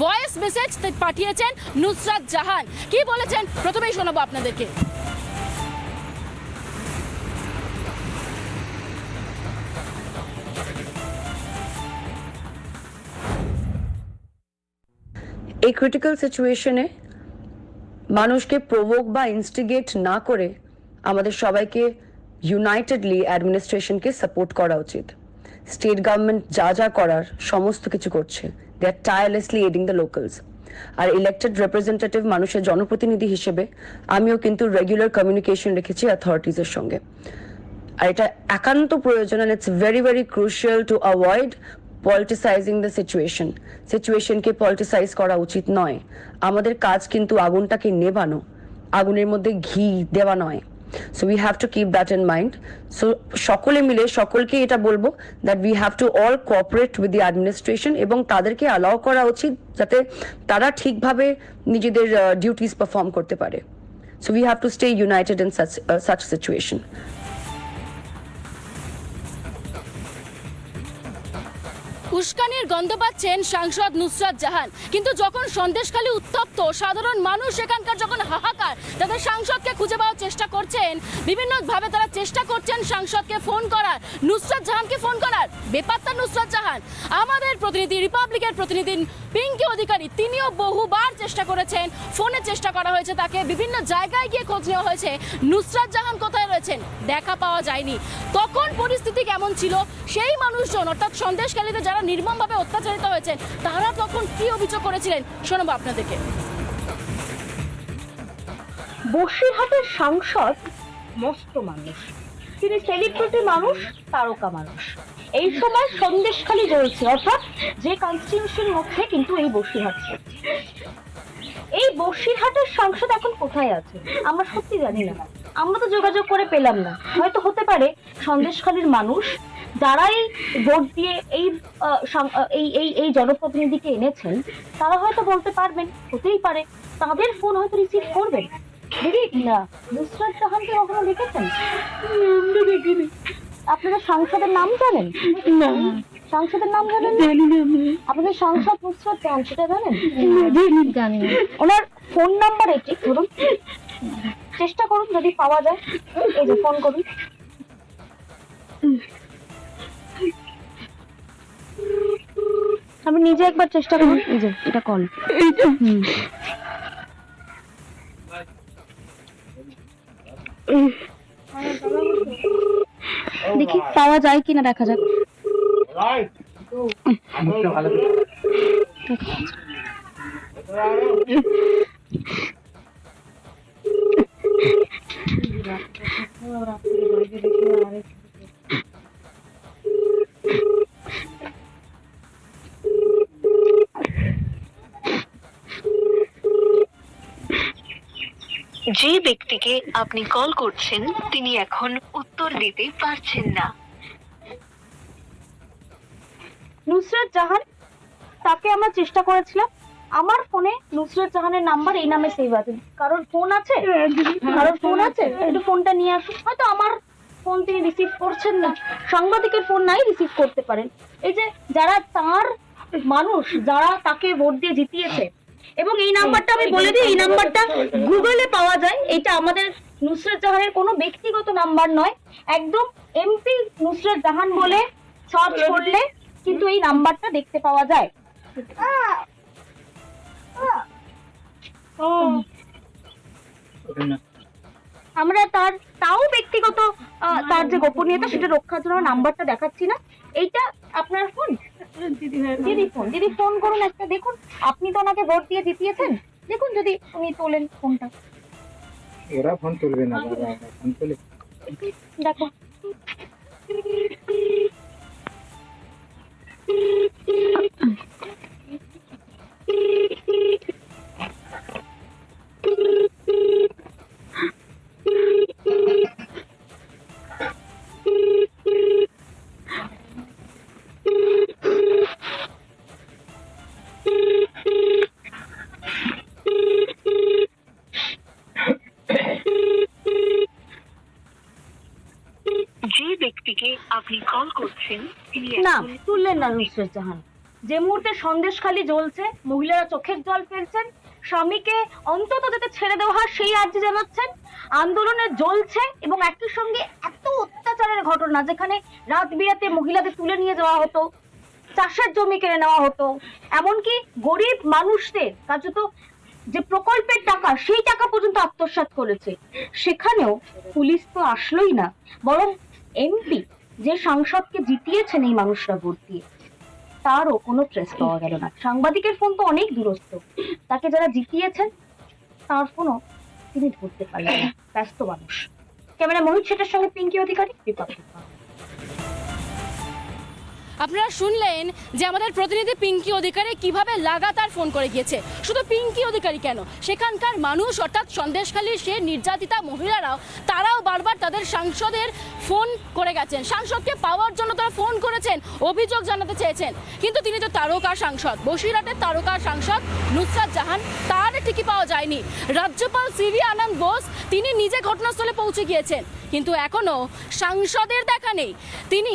Voice message পাঠিয়েছেন নুসরাত জাহান। কি বলেছেন? প্রথমেই শোনাবো আপনাদেরকে। এই ক্রিটিক্যাল সিচুয়েশনে মানুষকে প্রভোক বা ইনস্টিগেট না করে আমাদের সবাইকে ইউনাইটেডলি অ্যাডমিনিস্ট্রেশনকে সাপোর্ট করা উচিত। স্টেট গভর্নমেন্ট যা যা করার সমস্ত কিছু করছে। They are tirelessly aiding the locals R elected representative মানুষের জনপ্রতিনিধি হিসেবে আমিও কিন্তু রেগুলার কমিউনিকেশন রেখেছি অথরিটিসের সঙ্গে। আর এটা একান্ত প্রয়োজন and it's very very crucial to avoid politicising the situation সিচুয়েশনকে politicise করা উচিত নয়। আমাদের কাজ কিন্তু আগুনটাকে নেভানো। আগুনের মধ্যে ঘি দেওয়া নয়। So we have to keep that in mind so সকলে মিলে, সকলকে এটা বলব that we have to all cooperate with the administration এবং তাদেরকে অ্যালাউ করা উচিত যাতে তারা ঠিকভাবে নিজেদের ডিউটিস পারফর্ম করতে পারে। So we have to stay united in such such situation উস্কানির গন্ধ পাচ্ছেন সাংসদ নুসরাত জাহান। কিন্তু যখন সন্দেশখালী উত্তপ্ত, সাধারণ মানুষ এখানকার যখন হাহাকার, তাদের সাংসদকে খুঁজে পাওয়ার চেষ্টা করছেন, বিভিন্নভাবে তারা চেষ্টা করছেন সাংসদকে ফোন করার। নুসরাত জাহানকে ফোন করার। বেপাত্তা নুসরাত জাহান। আমাদের প্রতিনিধি, রিপাবলিকের প্রতিনিধি পিঙ্কি অধিকারী, তিনিও বহুবার চেষ্টা করেছেন, ফোনে চেষ্টা করা হয়েছে তাকে। বিভিন্ন জায়গায় গিয়ে খোঁজ নেওয়া হয়েছে। নুসরাত জাহান কোথায় রয়েছেন? দেখা পাওয়া যায়নি। তখন পরিস্থিতি কেমন ছিল? সেই মানুষজন, অর্থাৎ সন্দেশকালীতে যারা নির্মমভাবে অত্যাচারিত হয়েছেন। তারা তখন কি অভিযোগ করেছিলেন? শোনাবো আপনাদেরকে। বসিরহাটের সাংসদ মস্ত মানুষ। তিনি সেলিব্রিটি মানুষ, তারকা মানুষ। এই সময় সন্দেশখালি রয়েছে অর্থাৎ যে কনস্টিটিউশন মধ্যে কিন্তু এই বসিরহাট এই বসিরহাটের সাংসদ এখন কোথায় আছে? আমরা সত্যি জানি না। আমরা তো যোগাযোগ করে পেলাম না। হয়তো হতে পারে সন্দেশখালীর মানুষ যারাই ভোট দিয়ে এই এই এই এই জনপ্রতিনিধিকে এনেছেন তারা হয়তো বলতে পারবেন হতেই পারে তাদের ফোন হয়তো রিসিভ করবেন। দিদি না নুসরাত জাহানকে কখনো দেখেছেন? দেখিনি আপনাদের সাংসদের নাম জানেন? না। সাংসদের নাম জানেন? জানি আপনাদের সাংসদ নুসরাত জাহান সেটা জানেন? জানি ওনার ফোন নাম্বার এটি ধরুন। চেষ্টা করুন যদি পাওয়া যায়। এই যে ফোন করুন। আপনি নিজে একবার চেষ্টা করুন এই যে এটা কল। দেখি পাওয়া যায় কিনা দেখা যাক। যে ব্যক্তিকে আপনি কল করছেন, তিনি এখন উত্তর দিতে পারছেন না। নুসরাত জাহান, তাকে আমরা চেষ্টা করেছিলাম। আমার ফোনে নুসরাত জাহানের নাম্বার এই নামে সেভ আছে। কারণ ফোন আছে? কারোর ফোন আছে? একটু ফোনটা নিয়ে আসুন। হয়তো আমার ফোন তিনি রিসিভ করছেন না। সাংবাদিকের ফোন নাই রিসিভ করতে পারেন। এই যে যারা তার মানুষ, যারা তাকে ভোট দিয়ে জিতিয়েছে এবং এই নাম্বারটা আমি বলে দিই এই নাম্বারটা গুগলে পাওয়া যায়। এটা আমাদের নুসরাত জাহানের কোনো ব্যক্তিগত নাম্বার নয়। একদম এমপি নুসরাত জাহান বলে সার্চ করলে কিন্তু এই নাম্বারটা দেখতে পাওয়া যায়। আমরা তার তাও ব্যক্তিগত আহ, তার যে গোপনীয়তা সেটা রক্ষার জন্য নাম্বারটা দেখাচ্ছি না। এইটা আপনার ফোন দিদি ফোন দিদি ফোন করুন একটা দেখুন আপনি তো ওনাকে ভোট দিয়ে জিতিয়েছেন। দেখুন যদি উনি তোলেন ফোনটা। ওরা ফোন তুলবে না ফোন তুলে দেখো। আপনি কল করছেন? তিনি না এখন তুললেন না নুসরাত জাহান যে মুহূর্তে সন্দেশখালি জ্বলছে মহিলারা চোখের জল ফেলছেন স্বামীকে অন্তত যাতে ছেড়ে দেওয়া হয় সেই আর্জি জানাচ্ছেন। আন্দোলনে জ্বলছে এবং একই সঙ্গে এত অত্যাচারের ঘটনা যেখানে রাত বিরাতে মহিলাদের তুলে নিয়ে যাওয়া হতো চাষের জমি কেড়ে নেওয়া হতো এমনকি গরিব মানুষদের কার্যত যে প্রকল্পের টাকা সেই টাকা পর্যন্ত আত্মসাৎ করেছে। সেখানেও পুলিশ তো আসলোই না বরং এমপি যে সাংসদকে জিতিয়েছেন এই মানুষরা ভোট দিয়ে, তারও কোনো ট্রেস পাওয়া গেল না। সাংবাদিকের ফোন তো অনেক দূরস্থ। তাকে যারা জিতিয়েছেন, তার ফোনও তিনি ধরতে পারলেন ব্যস্ত মানুষ। ক্যামেরা মোহিত শেঠের সঙ্গে পিঙ্কি অধিকারী বিপক্ষে। আপনারা শুনলেন যে আমাদের প্রতিনিধি পিঙ্কি অধিকারী কীভাবে লাগাতার ফোন করে গিয়েছে। শুধু পিঙ্কি অধিকারী কেন? সেখানকার মানুষ, অর্থাৎ সন্দেশখালীর সে নির্যাতিতা মহিলারাও, তারাও বারবার তাদের সাংসদের ফোন করে গেছেন। সাংসদকে পাওয়ার জন্য তারা ফোন করেছেন, অভিযোগ জানাতে চেয়েছেন। কিন্তু তিনি তো তারকা সাংসদ, বসিরহাটের তারকা সাংসদ নুসরাত জাহান, তার টিকি পাওয়া যায়নি। রাজ্যপাল সিভি আনন্দ বোস, তিনি নিজে ঘটনাস্থলে পৌঁছে গিয়েছেন। কিন্তু এখনও সাংসদের দেখা নেই। তিনি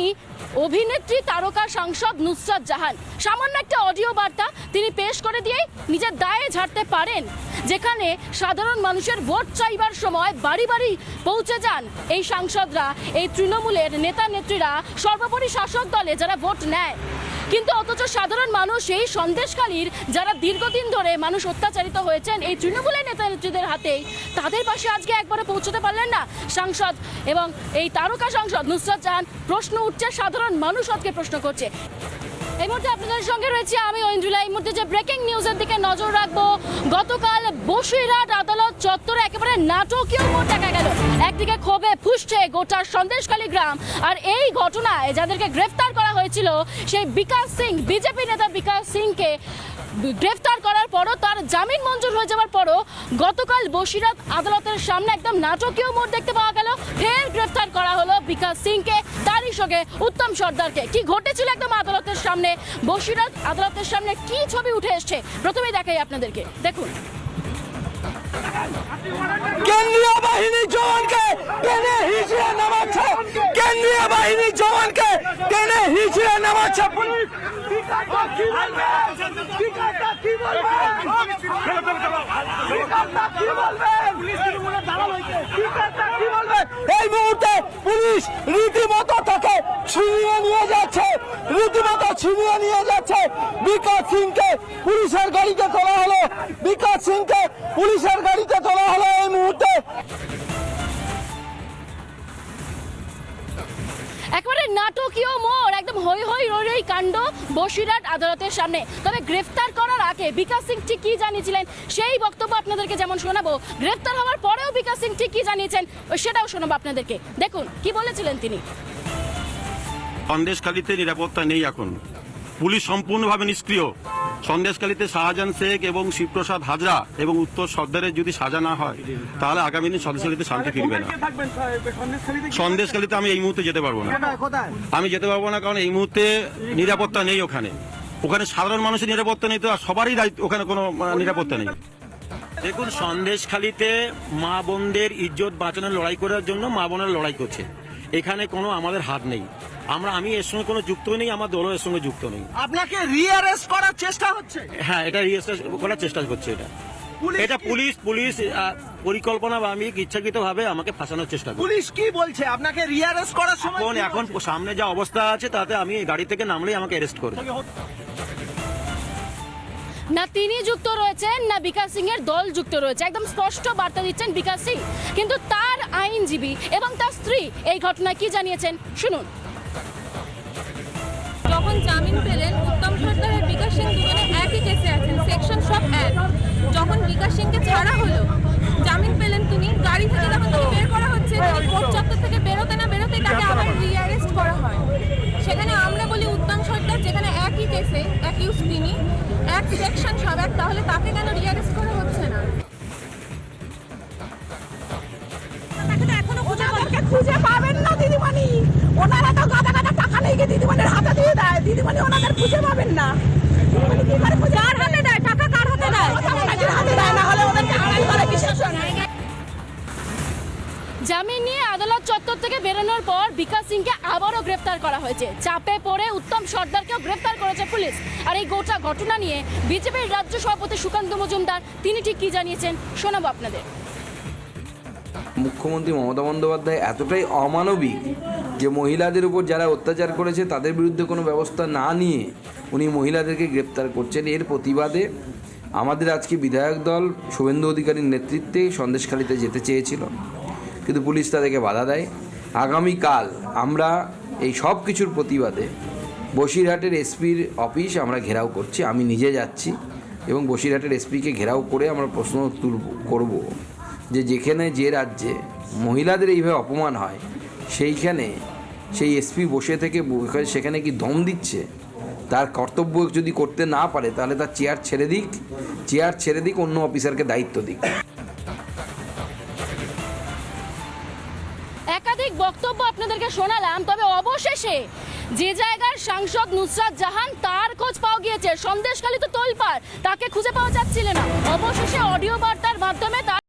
অভিনেত্রী, তারকা সাংসদ নুসরাত জাহান। সামান্য একটা অডিও বার্তা তিনি পেশ করে দিয়েই নিজের দায়ে ঝাড়তে পারেন, যেখানে সাধারণ মানুষের ভোট চাইবার সময় বাড়ি বাড়ি পৌঁছে যান। এই সাংসদরা, এই তৃণমূলের নেতা নেত্রীরা সর্বোপরি শাসক দলে যারা ভোট নেয়। কিন্তু অথচ সাধারণ মানুষ এই সন্দেশকালীর যারা দীর্ঘদিন ধরে মানুষ অত্যাচারিত হয়েছেন, এই তৃণমূলের নেতা নেত্রীদের হাতেই তাদের পাশে আজকে একবারে পৌঁছতে পারলেন না সাংসদ এবং এই তারকা সাংসদ নুসরাত জাহান। প্রশ্ন উঠছে, সাধারণ মানুষ আজকে প্রশ্ন করছে। এই মুহূর্তে আপনাদের সঙ্গে রয়েছে আমি ঐন্দ্রিলা। এই মুহূর্তে যে ব্রেকিং নিউজের দিকে নজর রাখব, গতকাল বসিরহাট আদালত চত্বরে একেবারে নাটকীয় মোড় দেখা গেল। একদিকে ক্ষোভে ফুসছে গোটা সন্দেশখালী গ্রাম। আর এই ঘটনায় যাদেরকে গ্রেফতার করা হয়েছিল। সেই বিকাশ সিং, বিজেপি নেতা বিকাশ সিংকে গ্রেফতার করার পরও তার জামিন মঞ্জুর হয়ে যাওয়ার পরও গতকাল বসিরহাট আদালতের সামনে একদম নাটকীয় মোড় দেখতে পাওয়া গেল। ফের গ্রেফতার করা হলো বিকাশ সিংকে, তারই সঙ্গে উত্তম সর্দারকে। কি ঘটেছিল একদম আদালতের সামনে? বসিরহাট আদালতের সামনে কি ছবি উঠে এসছে? প্রথমেই দেখাই আপনাদেরকে। দেখুন। কেন্দ্রীয় বাহিনী জওয়ানকে টেনে হিচড়ে নামাচ্ছে। কেন্দ্রীয় বাহিনী জওয়ানকে টেনে হিচড়ে নামাচ্ছে পুলিশ। এই মুহূর্তে পুলিশ রীতিমতো তাকে ছিনিয়ে নিয়ে যাচ্ছে। রীতিমতো ছিনিয়ে নিয়ে যাচ্ছে। বিকাশ সিংকে পুলিশের গাড়িতে তোলা হলো। বিকাশ সিংকে পুলিশের গাড়িতে তোলা হলো এই মুহূর্তে। একেবারে নাটকীয় মোড়, একদম হই হই রই কাণ্ড বসিরহাট আদালতের সামনে। তবে গ্রেফতার করার আগে বিকাশ সিং ঠিক কি জানিয়েছিলেন সেই বক্তব্য আপনাদেরকে যেমন শোনাবো, গ্রেফতার হওয়ার পরেও বিকাশ সিং ঠিক কি জানিয়েছেন সেটাও শোনাবো আপনাদেরকে। দেখুন, কি বলেছিলেন তিনি? সন্দেশখালীতে নিরাপত্তা নেই এখন। পুলিশ সম্পূর্ণভাবে নিষ্ক্রিয়। সন্দেশখালীতে শাহজাহান শেখ এবং শিবপ্রসাদ হাজরা এবং উত্তর সর্দারের যদি সাজা না হয়, তাহলে আগামী দিন সন্দেশখালীতে শান্তি ফিরবে না। সন্দেশখালীতে আমি এই মুহূর্তে যেতে পারব না। আমি যেতে পারব না কারণ এই মুহূর্তে নিরাপত্তা নেই ওখানে। ওখানে সাধারণ মানুষের নিরাপত্তা নেই তো, আর সবারই দায়িত্ব, ওখানে কোনো নিরাপত্তা নেই। দেখুন, সন্দেশখালীতে মা বোনদের ইজ্জত বাঁচানোর লড়াই করার জন্য মা বোনের লড়াই করছে। এখানে কোনো আমাদের হাত নেই। আমরা আমি এর সঙ্গে কোনো যুক্ত নেই আমার দলও এর সঙ্গে যুক্ত নেই। আপনাকে রিঅ্যারেস্ট করার চেষ্টা হচ্ছে? হ্যাঁ এটা রিয়েস্টার করার চেষ্টা করছে এটা। এটা পুলিশ পুলিশ পরিকল্পনা বা আমি ইচ্ছাকৃত ভাবে আমাকে ফাঁসানোর চেষ্টা করছি পুলিশ কি বলছে? আপনাকে রিঅ্যারেস্ট করার সময় এখন এখন সামনে যা অবস্থা আছে তাতে আমি গাড়ি থেকে নামলেই আমাকে অ্যারেস্ট করবে। না তিনি যুক্ত রয়েছেন না বিকাশ সিং এর দল যুক্ত রয়েছে। একদম স্পষ্ট বার্তা দিচ্ছেন বিকাশ সিং। কিন্তু তার আইনজীবী এবং তার স্ত্রী এই ঘটনায় কি জানিয়েছেন? শুনুন। যখন জামিন পেলেন উত্তম সরকার আর বিকাশ সিং দুজনে একই কেসে আছেন সেকশন সব এক। যখন বিকাশ সিংকে ছাড়া হলো জামিন পেলেন তিনি গাড়ি থেকে যখন তাকে বের করা হচ্ছে তিনি কোর্ট চত্বর থেকে বেরোতে না বেরোতে তাকে আবার রিঅ্যারেস্ট করা হয়। সেখানে আমরা বলি উত্তম সরকার যেখানে একই কেসে অ্যাকিউজ তিনি এক সেকশন সব এক তাহলে তাকে কেন রিঅ্যারেস্ট করা হচ্ছে? দিদিমণি ওনাদের খুঁজে পাবেন না। দিদিমণি কি করে খুঁজে কার হাতে দেয়? টাকা কার হাতে দেয়? হাতে দেয়? না হলে ওদেরকে আড়াই করে বিশেষ জামিন নিয়ে আদালত চত্বর থেকে বেরোনোর পর বিকাশ সিংকে আবারও গ্রেফতার করা হয়েছে। চাপে পড়ে উত্তম সর্দারকেও গ্রেফতার করেছে পুলিশ। আর এই গোটা ঘটনা নিয়ে বিজেপির রাজ্য সভাপতি সুকান্ত মজুমদার তিনি ঠিক কি জানিয়েছেন শোনাবো আপনাদের। মুখ্যমন্ত্রী মমতা বন্দ্যোপাধ্যায় এতটাই অমানবিক যে মহিলাদের উপর যারা অত্যাচার করেছে, তাদের বিরুদ্ধে কোনো ব্যবস্থা না নিয়ে উনি মহিলাদেরকে গ্রেপ্তার করছেন। এর প্রতিবাদে আমাদের আজকে বিধায়ক দল শুভেন্দু অধিকারীর নেতৃত্বে সন্দেশখালিতে যেতে চেয়েছিল। কিন্তু পুলিশ তাদেরকে বাধা দেয়। আগামীকাল আমরা এই সব কিছুর প্রতিবাদে বসিরহাটের এসপির অফিস আমরা ঘেরাও করছি। আমি নিজে যাচ্ছি এবং বসিরহাটের এসপিকে ঘেরাও করে আমরা প্রশ্ন তুলব, করব। যে যেখানে যে রাজ্যে মহিলাদের এইভাবে অপমান হয়, সেইখানে সেই এসপি বসে থেকে সেখানে কি দম দিচ্ছে? তার কর্তব্য যদি করতে না পারে, তাহলে তার চেয়ার ছেড়ে দিক চেয়ার ছেড়ে দিক, অন্য অফিসারকে দায়িত্ব দিক। একাধিক বক্তব্য আপনাদেরকে শোনালাম, তবে অবশেষে যে জায়গার সাংসদ নুসরাত জাহান তার খোঁজ পাওয়া গিয়েছে। সন্দেশখালী তো তোলপাড়, তাকে খুঁজে পাওয়া যাচ্ছিল না। অবশেষে অডিও বার্তার মাধ্যমে তার